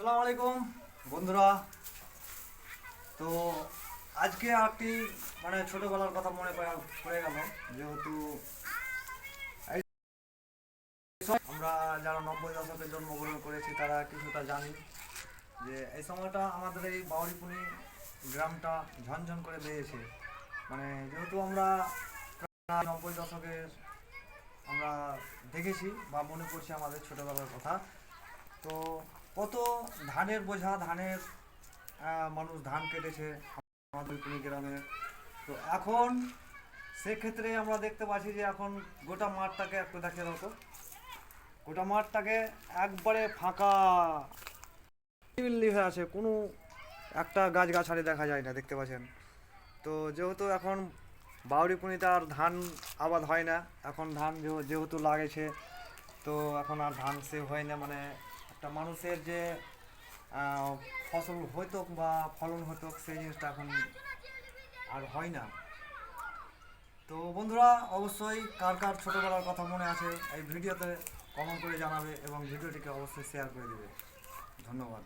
আসসালামু আলাইকুম বন্ধুরা। তো আজকে একটি মানে ছোটবেলার কথা মনে পড়ে গেল, যেহেতু আমরা যারা নব্বই দশকে জন্মগ্রহণ করেছি, তারা কিছুটা জানি যে এই সময়টা আমাদের এই বাউরিপুনি গ্রামটা ঝনঝন করে বেরিয়েছে মানে যেহেতু আমরা নব্বই দশকের আমরা দেখেছি বা মনে করছি আমাদের ছোটবেলার কথা। তো কত ধানের বোঝা, ধানের মানুষ ধান কেটেছে আমাদের কুড়ি গ্রামে। তো এখন সেক্ষেত্রে আমরা দেখতে পাচ্ছি যে এখন গোটা মাঠটাকে একটু দেখে তো। গোটা মাঠটাকে একবারে ফাঁকা। হয়ে আছে, কোনো একটা গাছ গাছগাছালি দেখা যায় না, দেখতে পাচ্ছেন। তো যেহেতু এখন বাউরিপুনিতে আর ধান আবাদ হয় না, এখন ধান যেহ- যেহেতু লাগেছে, তো এখন আর ধান সে হয় না মানে একটা মানুষের যে ফসল হইতো বা ফলন হতো সেই জিনিসটা এখন আর হয় না। তো বন্ধুরা, অবশ্যই কার কার ছোটোবেলার কথা মনে আছে, এই ভিডিওতে কমেন্ট করে জানাবে এবং ভিডিওটিকে অবশ্যই শেয়ার করে দেবে। ধন্যবাদ।